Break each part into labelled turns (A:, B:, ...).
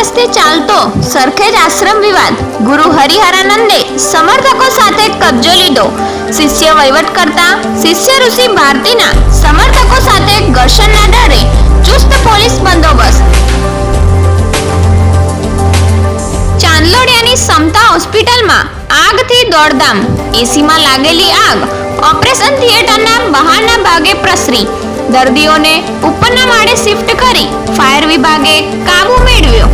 A: દિવસે ચાલતો સરખેજ આશ્રમ વિવાદ. ગુરુ હરિહરાનંદે સમર્થકો સાથે કબજો લીધો. શિષ્ય વહીવટ કરતા શિષ્ય ઋષિ ભારતીના સમર્થકો સાથે ઘર્ષણના ડરે ચુસ્ત પોલીસ બંદોબસ્ત. ચાંદલોડિયાની સમતા હોસ્પિટલમાં આગથી દોડધામ. એસીમાં લાગેલી આગ ઓપરેશન થિયેટરના બહારના ભાગે પ્રસરી. દર્દીઓને ઉપરના માળે શિફ્ટ કરી ફાયર વિભાગે કાબુ મેળવ્યો.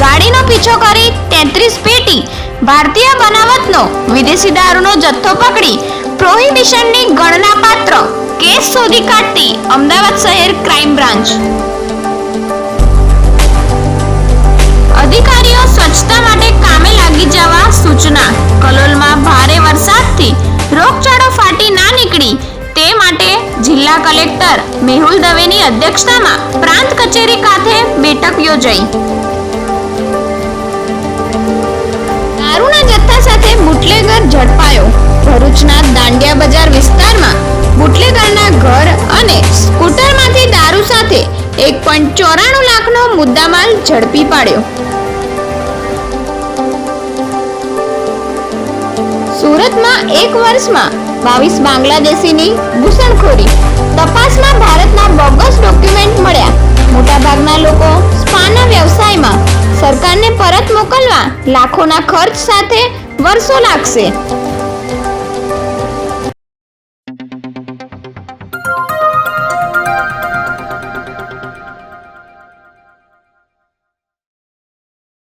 A: ગાડીનો પીછો કરી તેત્રીસ પેટી, ભારતીય બનાવટનો, વિદેશી દારૂનો જથ્થો પકડી, પ્રોહિબિશનની ગણના પાત્ર કેસ શોધી કાઢતી અમદાવાદ શહેર ક્રાઇમ બ્રાન્ચ. અધિકારીઓ સ્વચ્છતા માટે કામે લાગી જવા સૂચના. કલોલમાં ભારે વરસાદથી રોગચાળો ફાટી ના નીકળી. તે માટે જિલ્લા કલેક્ટર મેહુલ દવેની અધ્યક્ષતામાં પ્રાંત કચેરી ખાતે બેઠક યોજાઈ. ઝડપાયો. ભરૂચના દાંડિયા બજાર વિસ્તારમાં બુટલેગરના ઘર અને સ્કૂટરમાંથી દારૂ સાથે એક પોઈન્ટ ચોરાણું લાખનો મુદ્દામાલ ઝડપી પાડ્યો. સુરતમાં એક વર્ષમાં બાવીસ બાંગ્લાદેશીની ઘૂસણખોરી. તપાસમાં ભારતના બોગસ ડોક્યુમેન્ટ મળ્યા. મોટાભાગના લોકો સ્પાના વ્યવસાયમાં સરકારને પરત મોકલવા લાખોના ખર્ચ સાથે વર્ષો લાગશે.